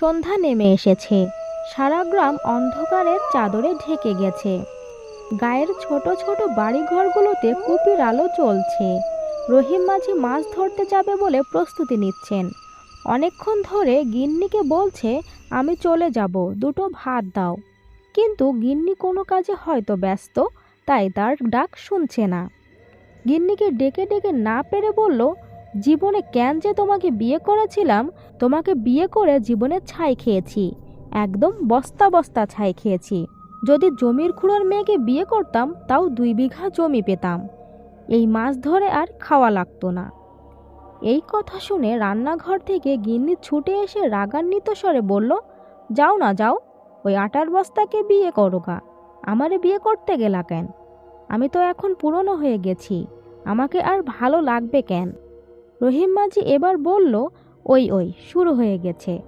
সন্ধ্যা নেমে এসেছে। সারা গ্রাম অন্ধকারের চাদরে ঢেকে গেছে। গায়ের ছোট ছোট বাড়িঘরগুলোতে কুপির আলো চলছে রহিম মাঝি মাছ ধরতে যাবে বলে প্রস্তুতি নিচ্ছেন। অনেকক্ষণ ধরে গিন্নিকে বলছে, আমি চলে যাব, দুটো ভাত দাও। কিন্তু গিন্নি কোনো কাজে হয়তো ব্যস্ত, তাই তার ডাক শুনছে না। গিন্নিকে ডেকে ডেকে না পেরে বলল জীবনে কেন যে তোমাকে বিয়ে করেছিলাম, তোমাকে বিয়ে করে জীবনে ছাই খেয়েছি, একদম বস্তা বস্তা ছাই খেয়েছি। যদি জমির খুঁড়োর মেয়েকে বিয়ে করতাম, তাও দুই বিঘা জমি পেতাম। এই মাছ ধরে আর খাওয়া লাগতো না। এই কথা শুনে রান্নাঘর থেকে গিন্নি ছুটে এসে রাগান্বিত স্বরে বলল, যাও না, যাও, ওই আটার বস্তাকে বিয়ে করো গা। আমারে বিয়ে করতে গেলা কেন? আমি তো এখন পুরনো হয়ে গেছি, আমাকে আর ভালো লাগবে কেন? রহিম মাঝি এবার বলল, ওই ওই, শুরু হয়ে গেছে।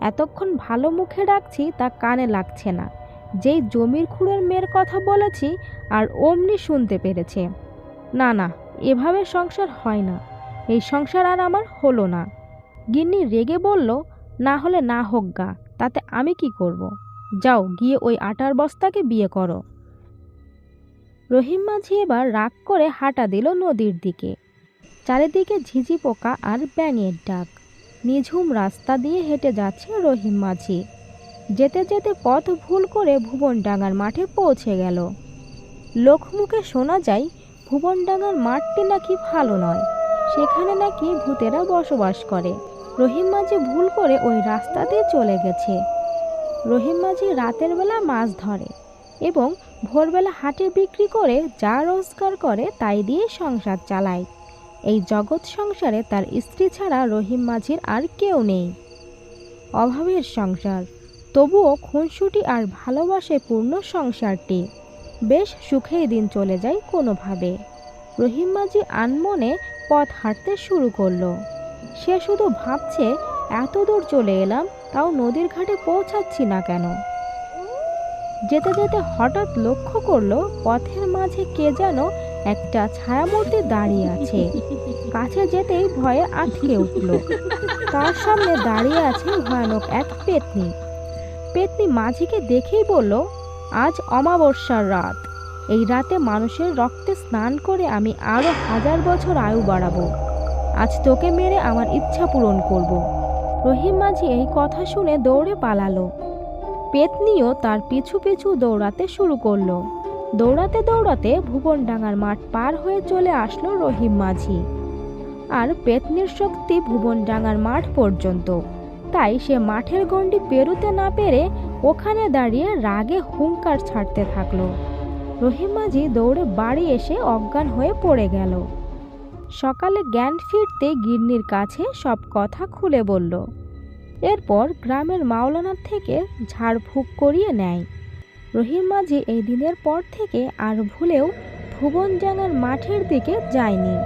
এতক্ষণ ভালো মুখে ডাকছি তা কানে লাগছে না। যেই জমির খুঁড়োর মেয়ের কথা বলেছি আর অমনি শুনতে পেরেছে। না না, এভাবে সংসার হয় না। এই সংসার আর আমার হলো না। গিন্নি রেগে বলল, না হলে না হোক গা, তাতে আমি কি করব। যাও, গিয়ে ওই আটার বস্তাকে বিয়ে করো। রহিম মাঝি এবার রাগ করে হাঁটা দিল নদীর দিকে। চারিদিকে ঝিঝি পোকা আর ব্যাঙের ডাক। নিঝুম রাস্তা দিয়ে হেঁটে যাচ্ছে রহিম মাঝি। যেতে যেতে পথ ভুল করে ভুবনডাঙ্গার মাঠে পৌঁছে গেল। লোকমুখে শোনা যায়, ভুবনডাঙ্গার মাঠটি নাকি ভালো নয়। সেখানে নাকি ভূতেরা বসবাস করে। রহিম মাঝি ভুল করে ওই রাস্তা দিয়ে চলে গেছে। রহিম মাঝি রাতের বেলা মাছ ধরে এবং ভোরবেলা হাটে বিক্রি করে যা রোজগার করে তাই দিয়ে সংসার চালায়। এই জগৎ সংসারে তার স্ত্রী ছাড়া রহিম মাঝির আর কেউ নেই। অভাবের সংসার, তবুও খুনসুটি আর ভালোবাসে পূর্ণ সংসারটি। বেশ সুখেই দিন চলে যায় কোনোভাবে। রহিম মাঝি আনমনে পথ হাঁটতে শুরু করল। সে শুধু ভাবছে, এত দূর চলে এলাম, তাও নদীর ঘাটে পৌঁছাচ্ছি না কেন? যেতে যেতে হঠাৎ লক্ষ্য করল, পথের মাঝে কে যেন একটা ছায়ামূর্তি দাঁড়িয়ে আছে। কাছে যেতেই ভয়ে আটকে উঠল। তার সামনে দাঁড়িয়ে আছে ভয়ানক এক পেতনি। পেতনি মাঝিকে দেখেই বলল, আজ অমাবস্যার রাত। এই রাতে মানুষের রক্তে স্নান করে আমি আরও হাজার বছর আয়ু বাড়াবো। আজ তোকে মেরে আমার ইচ্ছা পূরণ করব। রহিম মাঝি এই কথা শুনে দৌড়ে পালালো। পেতনিও তার পিছু পিছু দৌড়াতে শুরু করল। দৌড়াতে দৌড়াতে ভুবনডাঙ্গার মাঠ পার হয়ে চলে আসলো রহিম মাঝি। আর পেতনির শক্তি ভুবনডাঙ্গার মাঠ পর্যন্ত। তাই সে মাঠের গণ্ডি পেরুতে না পেরে ওখানে দাঁড়িয়ে রাগে হুঙ্কার ছাড়তে থাকল। রহিম মাঝি দৌড়ে বাড়ি এসে অজ্ঞান হয়ে পড়ে গেল। সকালে জ্ঞান ফিরতে গিন্নির কাছে সব কথা খুলে বলল। এরপর গ্রামের মাওলানার থেকে ঝাড়ফুঁক করিয়ে নেয়। রহিম মাঝি এই দিনের পর থেকে আর ভুলেও ভুবন ভুবনজাঙ্গার মাঠের দিকে যায়নি।